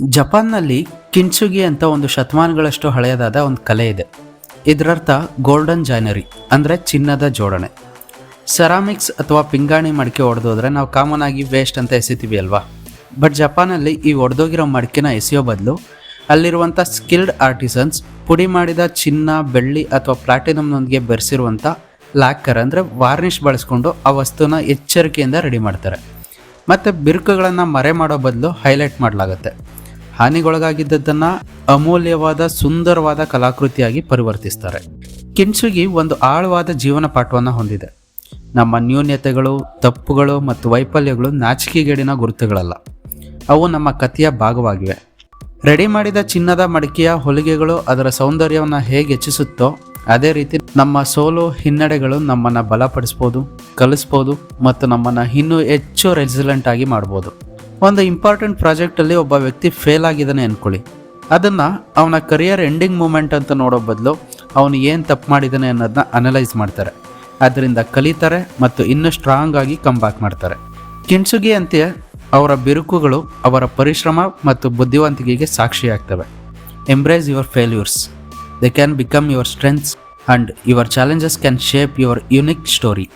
ಜಪಾನ್ನಲ್ಲಿ ಕಿನ್ಸುಗಿ ಅಂತ ಒಂದು ಶತಮಾನಗಳಷ್ಟು ಹಳೆಯದಾದ ಒಂದು ಕಲೆ ಇದೆ. ಇದರರ್ಥ ಗೋಲ್ಡನ್ ಜಾಯ್ನರಿ ಅಂದರೆ ಚಿನ್ನದ ಜೋಡಣೆ. ಸೆರಾಮಿಕ್ಸ್ ಅಥವಾ ಪಿಂಗಾಣಿ ಮಡಿಕೆ ಒಡೆದೋದ್ರೆ ನಾವು ಕಾಮನ್ ಆಗಿ ವೇಸ್ಟ್ ಅಂತ ಎಸಿತೀವಿ ಅಲ್ವಾ? ಬಟ್ ಜಪಾನಲ್ಲಿ ಈ ಒಡೆದೋಗಿರೋ ಮಡಿಕೆನ ಎಸೆಯೋ ಬದಲು ಅಲ್ಲಿರುವಂಥ ಸ್ಕಿಲ್ಡ್ ಆರ್ಟಿಸನ್ಸ್, ಪುಡಿ ಮಾಡಿದ ಚಿನ್ನ, ಬೆಳ್ಳಿ ಅಥವಾ ಪ್ಲಾಟಿನಮ್ನೊಂದಿಗೆ ಬೆರೆಸಿರುವಂಥ ಲ್ಯಾಕರ್ ಅಂದರೆ ವಾರ್ನಿಷ್ ಬಳಸ್ಕೊಂಡು ಆ ವಸ್ತುನ ಎಚ್ಚರಿಕೆಯಿಂದ ರೆಡಿ ಮಾಡ್ತಾರೆ. ಮತ್ತು ಬಿರುಕುಗಳನ್ನು ಮರೆ ಮಾಡೋ ಬದಲು ಹೈಲೈಟ್ ಮಾಡಲಾಗುತ್ತೆ. ಹಾನಿಗೊಳಗಾಗಿದ್ದದ್ದನ್ನು ಅಮೂಲ್ಯವಾದ ಸುಂದರವಾದ ಕಲಾಕೃತಿಯಾಗಿ ಪರಿವರ್ತಿಸ್ತಾರೆ. ಕಿನ್ಸುಗಿ ಒಂದು ಆಳವಾದ ಜೀವನ ಪಾಠವನ್ನು ಹೊಂದಿದೆ. ನಮ್ಮ ನ್ಯೂನ್ಯತೆಗಳು, ತಪ್ಪುಗಳು ಮತ್ತು ವೈಫಲ್ಯಗಳು ನಾಚಿಕೆಗೇಡಿನ ಗುರುತುಗಳಲ್ಲ. ಅವು ನಮ್ಮ ಕಥೆಯ ಭಾಗವಾಗಿವೆ. ರೆಡಿ ಮಾಡಿದ ಚಿನ್ನದ ಮಡಿಕೆಯ ಹೊಲಿಗೆಗಳು ಅದರ ಸೌಂದರ್ಯವನ್ನು ಹೇಗೆ ಹೆಚ್ಚಿಸುತ್ತೋ ಅದೇ ರೀತಿ ನಮ್ಮ ಸೋಲು ಹಿನ್ನಡೆಗಳು ನಮ್ಮನ್ನು ಬಲಪಡಿಸ್ಬೋದು, ಕಲಿಸ್ಬೋದು ಮತ್ತು ನಮ್ಮನ್ನು ಇನ್ನೂ ಹೆಚ್ಚು ರೆಸಿಲೆಂಟ್ ಆಗಿ ಮಾಡ್ಬೋದು. ಒಂದು ಇಂಪಾರ್ಟೆಂಟ್ ಪ್ರಾಜೆಕ್ಟಲ್ಲಿ ಒಬ್ಬ ವ್ಯಕ್ತಿ ಫೇಲ್ ಆಗಿದ್ದಾನೆ ಅಂದ್ಕೊಳ್ಳಿ ಅದನ್ನು ಅವನ ಕರಿಯರ್ ಎಂಡಿಂಗ್ ಮೂಮೆಂಟ್ ಅಂತ ನೋಡೋ ಬದಲು ಅವನು ಏನು ತಪ್ಪು ಮಾಡಿದ್ದಾನೆ ಅನ್ನೋದನ್ನ ಅನಲೈಸ್ ಮಾಡ್ತಾರೆ. ಅದರಿಂದ ಕಲಿತಾರೆ ಮತ್ತು ಇನ್ನೂ ಸ್ಟ್ರಾಂಗ್ ಆಗಿ ಕಂಬ್ಯಾಕ್ ಬ್ಯಾಕ್ ಮಾಡ್ತಾರೆ. ಕಿಣ್ಸುಗಿ ಅಂತೆ ಅವರ ಬಿರುಕುಗಳು ಅವರ ಪರಿಶ್ರಮ ಮತ್ತು ಬುದ್ಧಿವಂತಿಕೆಗೆ ಸಾಕ್ಷಿಯಾಗ್ತವೆ embrace your failures they can become your strengths and your challenges can shape your unique story